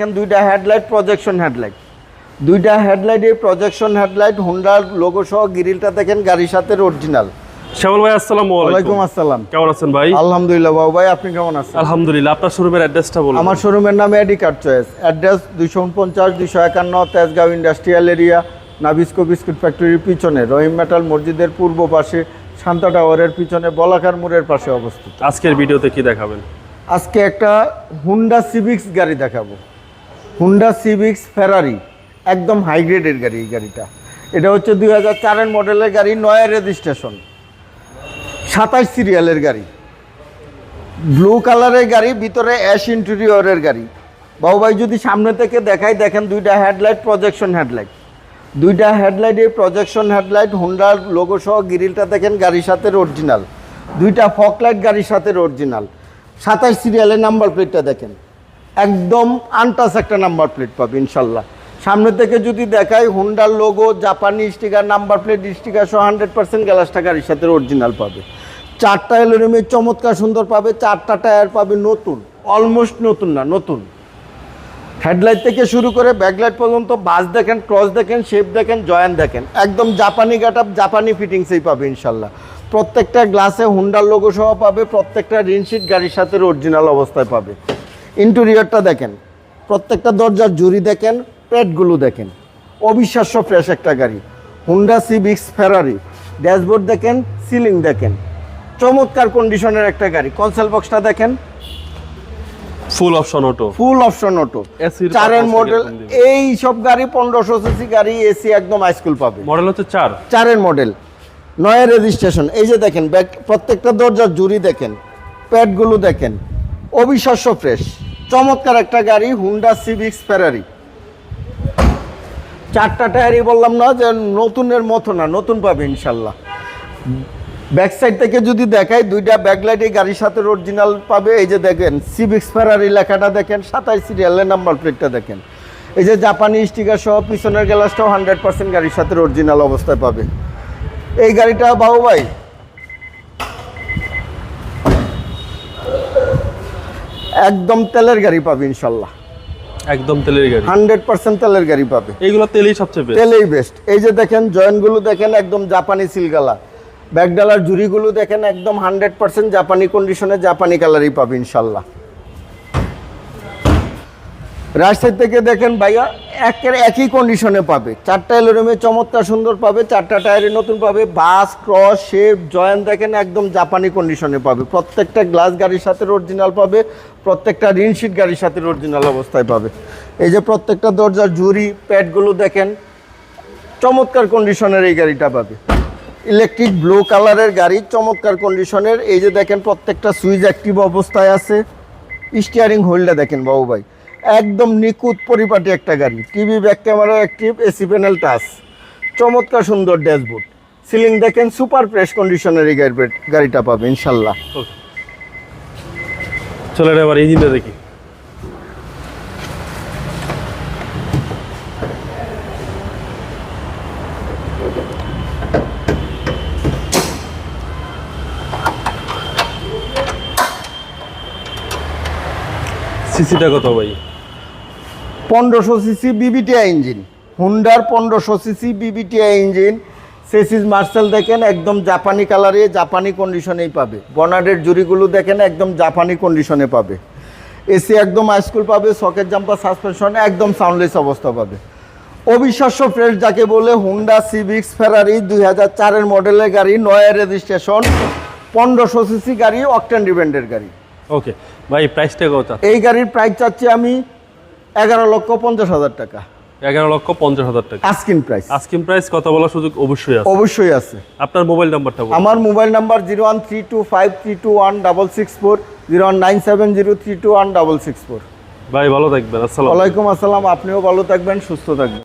এখানে দুইটা headlight projection headlight. দুইটা হেডলাইটে প্রজেকশন হেডলাইট হুন্ডার লোগো সহ গ্রিলটা দেখেন গাড়ির সাথে অরিজিনাল শ্যামল ভাই আসসালামু আলাইকুম। আসসালাম। কেমন আছেন ভাই? আলহামদুলিল্লাহ বাবু ভাই আপনি কেমন আছেন? আলহামদুলিল্লাহ আপনার শোরুমের অ্যাড্রেসটা বলুন। আমার শোরুমের নাম এডি কার্ড চয়েস অ্যাড্রেস দুইশো উনপঞ্চাশ দুইশো একান্ন Tejgaon industrial area Nabisco biscuit ফ্যাক্টরির পিছনে। রহিম মেটাল মসজিদের পূর্ব পাশে শান্তা টাওয়ারের পিছনে বলাকার মোড়ের পাশে অবস্থিত। আজকের ভিডিওতে কি দেখাবেন? আজকে একটা হুন্ডা সিভিক্স গাড়ি দেখাবো। হুন্ডা সিভিক্স ফেরারি একদম হাই গ্রেডের গাড়ি এই গাড়িটা। এটা হচ্ছে দুই হাজার চারের মডেলের গাড়ি নয়া রেজিস্ট্রেশন সাতাশ সিরিয়ালের গাড়ি। ব্লু কালারের গাড়ি, ভিতরে অ্যাশ ইন্টেরিয়রের গাড়ি। বাবুভাই, যদি সামনে থেকে দেখাই, দেখেন দুইটা হেডলাইট প্রজেকশন হেডলাইট দুইটা হেডলাইটে প্রজেকশন হেডলাইট হুন্ডার লোগো সহ গ্রিলটা দেখেন গাড়ির সাথে অরিজিনাল দুইটা ফকলাইট গাড়ির সাথে অরিজিনাল সাতাশ সিরিয়ালের নাম্বার প্লেটটা দেখেন। একদম আনটাস একটা নাম্বার প্লেট পাবে, ইনশাল্লাহ। সামনে থেকে যদি দেখাই হুন্ডার লোগো জাপানি স্টিকার নাম্বার প্লেট স্টিকার সহ হান্ড্রেড পার্সেন্ট গ্যালাসটা গাড়ির সাথে অরিজিনাল পাবে। চারটা এলোরিমের চমৎকার সুন্দর পাবে, চারটা টায়ার পাবে নতুন অলমোস্ট নতুন না, নতুন। হেডলাইট থেকে শুরু করে ব্যাকলাইট পর্যন্ত বাস দেখেন ক্রস দেখেন শেপ দেখেন জয়েন দেখেন, একদম জাপানি গাট আপ জাপানি ফিটিংসেই পাবে, ইনশাল্লাহ। প্রত্যেকটা গ্লাসে হুন্ডার লোগো সহ পাবে, প্রত্যেকটা রিনশিট গাড়ির সাথে অরিজিনাল অবস্থায় পাবে। ইন্টেরিয়রটা দেখেন প্রত্যেকটা দরজার জুরি দেখেন প্যাডগুলো দেখেন। অবিশ্বাস্য ফ্রেশ একটা গাড়ি। হুন্ডা সিভিক্স ফেরারি ড্যাশবোর্ড দেখেন সিলিং দেখেন। চমৎকার কন্ডিশনের একটা গাড়ি। কনসেল বক্সটা দেখেন। Full option auto full option auto চারের মডেল এই সব গাড়ি পনেরোশো সিসি গাড়ি এসি একদম হাইস্কুল পাবে। মডেল হচ্ছে চার। চারের মডেল নয় রেজিস্ট্রেশন এই যে দেখেন প্রত্যেকটা দরজার জুরি দেখেন প্যাডগুলো দেখেন। অবিশ্বাস্য ফ্রেশ চমৎকার একটা গাড়ি হুন্ডা সিভিক্স ফেরারি চারটা টায়ারই বললাম না যে নতুনের মতো না, নতুন পাবে ইনশাল্লাহ। ব্যাক সাইড থেকে যদি দেখাই, দুইটা ব্যাকলাইট গাড়ির সাথে অরিজিনাল পাবে। এই যে দেখেন সিভিক্স ফেরারি লেখাটা দেখেন সাতাশ সিরিয়ালের নাম্বার প্লেটটা দেখেন। এই যে জাপানি স্টিকার সহ পিছনের গ্লাসটাও হান্ড্রেড পার্সেন্ট গাড়ির সাথে অরিজিনাল অবস্থায় পাবে। এই গাড়িটা বাবু ভাই একদম তেলের গাড়ি পাবে ইনশাল্লাহ। একদম তেলের গাড়ি? হান্ড্রেড পার্সেন্ট তেলের গাড়ি পাবে। এইগুলো তেলেই সবচেয়ে বেস্ট তেলেই বেস্ট এই যে দেখেন জয়েন্টগুলো দেখেন একদম জাপানি সিলগালা। ব্যাগডালার জুড়িগুলো দেখেন একদম হান্ড্রেড পার্সেন্ট জাপানি কন্ডিশনে জাপানি কালারই পাবে ইনশাল্লাহ। সাইড থেকে দেখেন ভাইয়া, একের একই কন্ডিশনে পাবে। চারটা এলোরুমে চমৎকার সুন্দর পাবে, চারটা টায়ারে নতুন পাবে, বাস ক্রস শেপ জয়েন্ট দেখেন একদম জাপানি কন্ডিশনে পাবে। প্রত্যেকটা গ্লাস গাড়ির সাথে অরিজিনাল পাবে, প্রত্যেকটা রিনশিট গাড়ির সাথে অরিজিনাল অবস্থায় পাবে। এই যে প্রত্যেকটা দরজার জুরি প্যাডগুলো দেখেন, চমৎকার কন্ডিশনের এই গাড়িটা পাবে। ইলেকট্রিক ব্লু কালারের গাড়ি, চমৎকার কন্ডিশনের এই যে দেখেন প্রত্যেকটা সুইচ অ্যাক্টিভ অবস্থায় আছে। স্টিয়ারিং হুইলটা দেখেন বাবু ভাই। একদম নিখুঁত পরিপাটি একটা গাড়ি। TV back camera active AC panel touch চমৎকার সুন্দর ড্যাশবোর্ড সিলিং দেখেন সুপার ফ্রেশ কন্ডিশনের এই গাড়ি গাড়িটা পাবে, ইনশাল্লাহ। চলে এবার ইঞ্জিনটা দেখি। সিসিটা কত ভাই? পনেরোশো সিসি বিবিটিআই ইঞ্জিন হুন্ডার পনেরোশো সিসি বিবিটিআই ইঞ্জিন সেসিস মার্সেল দেখেন একদম জাপানি কালারে জাপানি কন্ডিশনেই পাবে। বনার্ডের জুরিগুলো দেখেন একদম জাপানি কন্ডিশনে পাবে। এসি একদম হাইস্কুল পাবে সকেট জাম্পার সাসপেনশন একদম সাউন্ডলেস অবস্থা পাবে। অবিশ্বাস্য ফ্রেশ যাকে বলে হুন্ডা সিভিক্স ফেরারি দুই হাজার চারের মডেলের গাড়ি নয়া রেজিস্ট্রেশন পনেরোশো সিসি গাড়ি অকটেন ডিপেন্ডের গাড়ি। ওকে ভাই প্রাইসটা কত? এই গাড়ির প্রাইস চাচ্ছি আমি এগারো লক্ষ পঞ্চাশ হাজার টাকা। এগারো লক্ষ পঞ্চাশ হাজার টাকা। Asking price. আস্কিন প্রাইস কথা বলার সুযোগ অবশ্যই আছে। অবশ্যই আছে। আপনার মোবাইল নাম্বারটা আমার mobile number zero one three two five three two one double six four zero one nine seven zero three two one double six four. ভাই ভালো থাকবেন। আসসালাম আলাইকুম। আসসালাম। আপনিও ভালো থাকবেন সুস্থ থাকবেন।